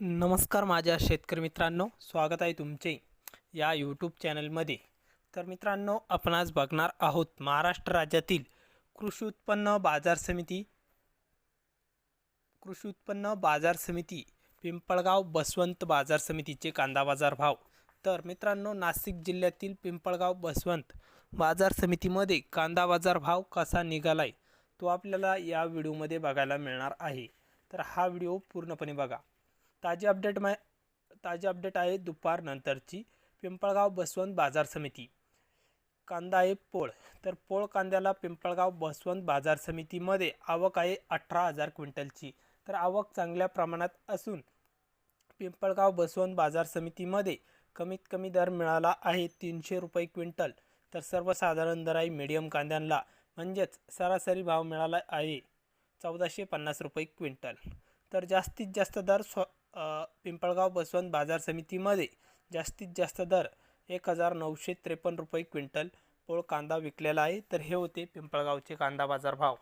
नमस्कार माझ्या शेतकरी मित्रांनो स्वागत आहे तुमचे या यूट्यूब चॅनलमध्ये तर मित्रांनो आपण आज बघणार आहोत महाराष्ट्र राज्यातील कृषी उत्पन्न बाजार समिती कृषी उत्पन्न बाजार समिती पिंपळगाव बसवंत बाजार समितीचे कांदा बाजार भाव. तर मित्रांनो नाशिक जिल्ह्यातील पिंपळगाव बसवंत बाजार समितीमध्ये कांदा बाजार भाव कसा निघालाय तो आपल्याला या व्हिडिओमध्ये बघायला मिळणार आहे. तर हा व्हिडिओ पूर्णपणे बघा. ताजी अपडेट मा ताजी अपडेट आहे दुपारनंतरची पिंपळगाव बसवंत बाजार समिती. कांदा आहे पोळ. तर पोळ कांद्याला पिंपळगाव बसवंत बाजार समितीमध्ये आवक आहे अठरा हजार क्विंटलची. तर आवक चांगल्या प्रमाणात असून पिंपळगाव बसवंत बाजार समितीमध्ये कमीत कमी दर मिळाला आहे तीनशे रुपये क्विंटल. तर सर्वसाधारण दर आहे मिडियम कांद्यांना म्हणजेच सरासरी भाव मिळाला आहे चौदाशे पन्नास रुपये क्विंटल. तर जास्तीत जास्त दर स्व पिंपळगाव बसवंत बाजार समितीमध्ये जास्तीत जास्त दर एक हजार नऊशे त्रेपन्न रुपये क्विंटल पोळ कांदा विकलेला आहे. तर हे होते पिंपळगावचे कांदा बाजार भाव.